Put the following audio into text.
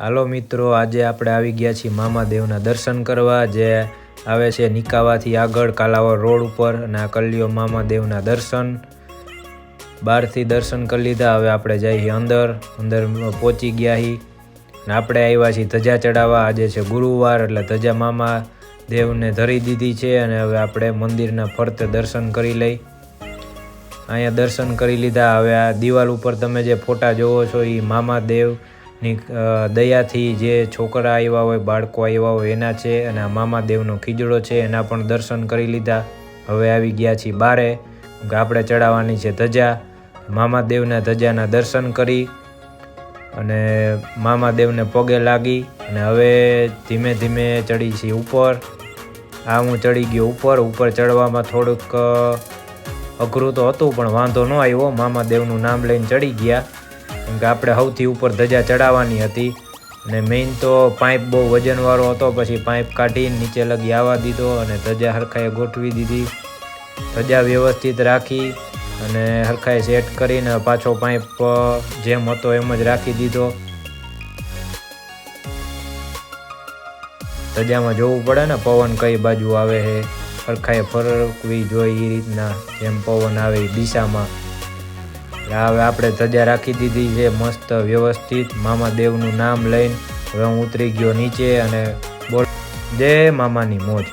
હાલો મિત્રો, આજે આપણે આવી ગયા છીએ મામાદેવના દર્શન કરવા, જે આવે છે નિકાવાથી આગળ કાલાવર રોડ ઉપર અને આ કલ્યો મામાદેવના દર્શન. બહારથી દર્શન કરી લીધા, હવે આપણે જઈએ અંદર અંદર પહોંચી ગયા હી ને આપણે આવ્યા છીએ ધજા ચડાવવા, આજે છે ગુરુવાર, એટલે ધજા મામા દેવને ધરી દીધી છે અને હવે આપણે મંદિરના ફરતે દર્શન કરી લઈ. અહીંયા દર્શન કરી લીધા, હવે આ દિવાલ ઉપર તમે જે ફોટા જોવો છો એ મામાદેવની અ, દયાથી જે છોકરા આવ્યા હોય બાળકો આવ્યા હોય એના છે અને આ મામાદેવનો ખીજડો છે એના પણ દર્શન કરી લીધા. હવે આવી ગયા છીએ બારે આપણે ચડાવવાની છે ધજા. મામાદેવના ધજાના દર્શન કરી અને મામાદેવને પગે લાગી અને હવે ધીમે ધીમે ચડી છીએ ઉપર. આ હું ચડી ગયો ઉપર ઉપર ચડવામાં થોડુંક અઘરું તો હતું પણ વાંધો ન આવ્યો. મામાદેવનું નામ લઈને ચડી ગયા. કેમ કે આપણે સૌથી ઉપર ધજા ચડાવવાની હતી અને મેઇન તો પાઇપ બહુ વજનવાળો હતો, પછી પાઇપ કાઢી નીચે લગી આવવા દીધો અને ધજા હરખાએ ગોઠવી દીધી. ધજા વ્યવસ્થિત રાખી અને હરખાએ સેટ કરીને પાછો પાઇપ જેમ હતો એમ જ રાખી દીધો. ધજામાં જોવું પડે ને, પવન કઈ બાજુ આવે છે સરખાએ ફરકવી જોઈએ એ રીતના, જેમ પવન આવે દિશામાં. હવે આપણે ધજા રાખી દીધી છે, મસ્ત વ્યવસ્થિત. મામા દેવનું નામ લઈને હવે હું ઉતરી ગયો નીચે અને બોલ જય મામાની મોજ.